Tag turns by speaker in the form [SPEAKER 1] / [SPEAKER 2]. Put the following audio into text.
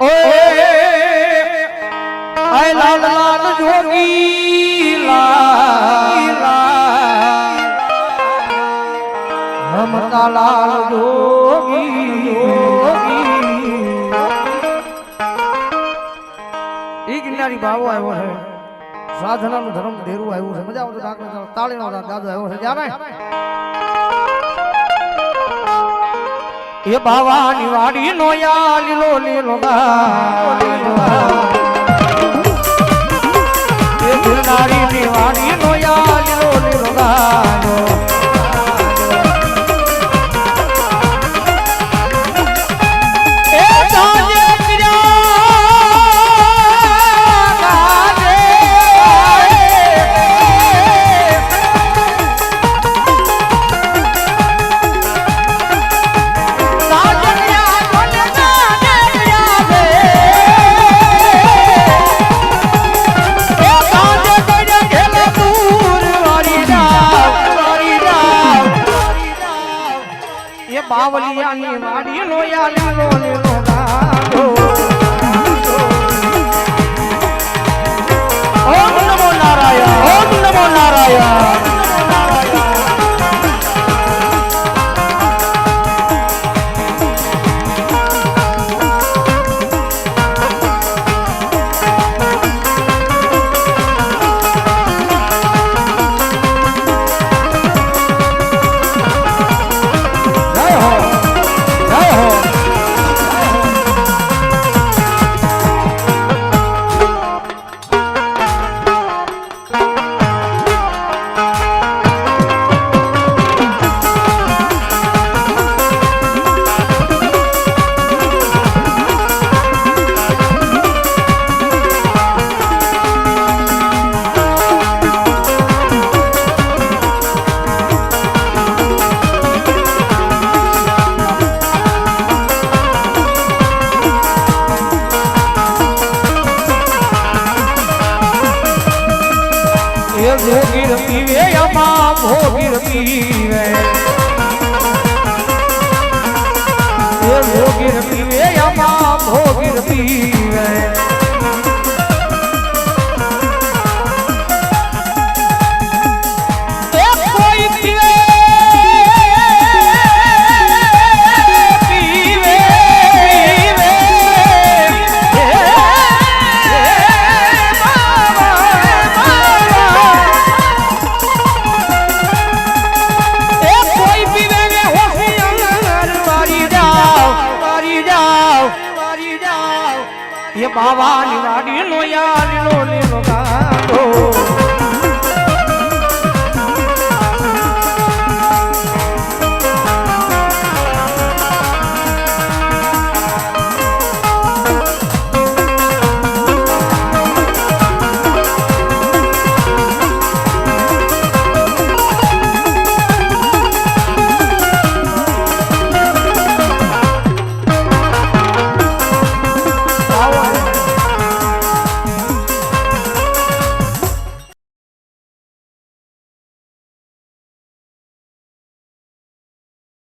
[SPEAKER 1] ઓય લાલ લાલ જોગી લાલ. હમતા લાલ જોગી જોગી. ઈ ગિરનારી આવ્યો છે. સાધનાનું ધર્મ ધેરું આવ્યું છે. મજા આવતો તાળીનો દાદો આવ્યો છે. જ્યારે એ બાવાની વાડી નો યા લીલો લીલો ગા બાવલિયાની વાડી નો યા લીલો લીલો ગાંડો. ભોગીર પીવે અમા ભોગીર પીવે. એ બાવાની વાડી નો યા લીલો લીલો ગાંડો.